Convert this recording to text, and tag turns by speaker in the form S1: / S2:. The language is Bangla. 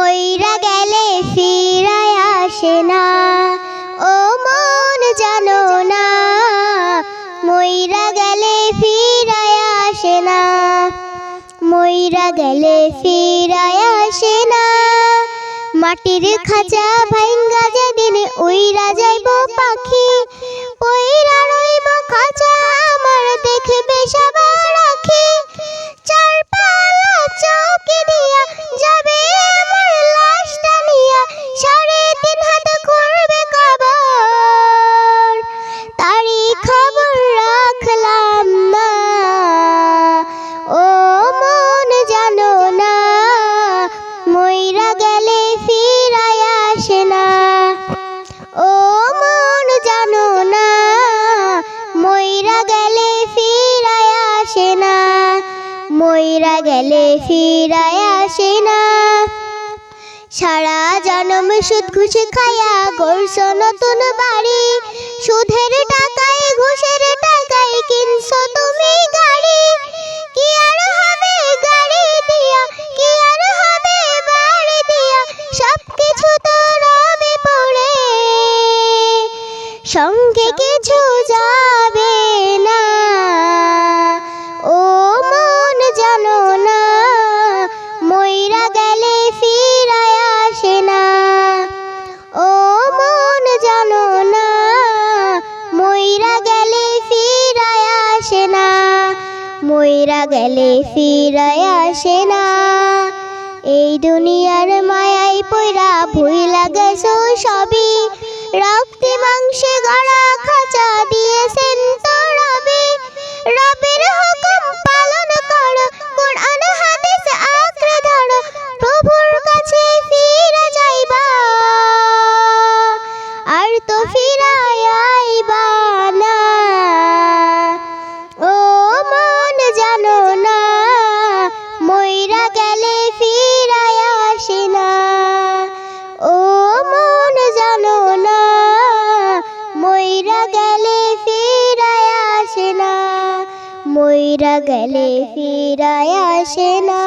S1: মইরা গেলে ফিরায় আসে না। ও মন জানো না, মইরা গেলে ফিরায় আসে না। মইরা গেলে ফিরায় আসে না। মাটির খাঁচা ভাঙ্গা যেদিন মইরা গেলে ফিরায় আসে না। মইরা গেলে ফিরায় আসে না। সারা জনম সুদ ঘুষ খায়া গড়ছ নতুন বাড়ি। সুদের টাকায়, ঘুষের টাকায় কিনছো তুমি গাড়ি। কি আর হবে গাড়ি দিয়া, কি আর হবে বাড়ি দিয়া সব কিছু তো রবে পড়ে। সঙ্গে কিছু যাবে মইরা গেলে ফিরায় আসে না। এই দুনিয়ার মায়াই পয়রা ভুই লাগে সবই। রক্তে মাংসে গড়া খাঁচা মইরা গেলে ফিরায় আসে না।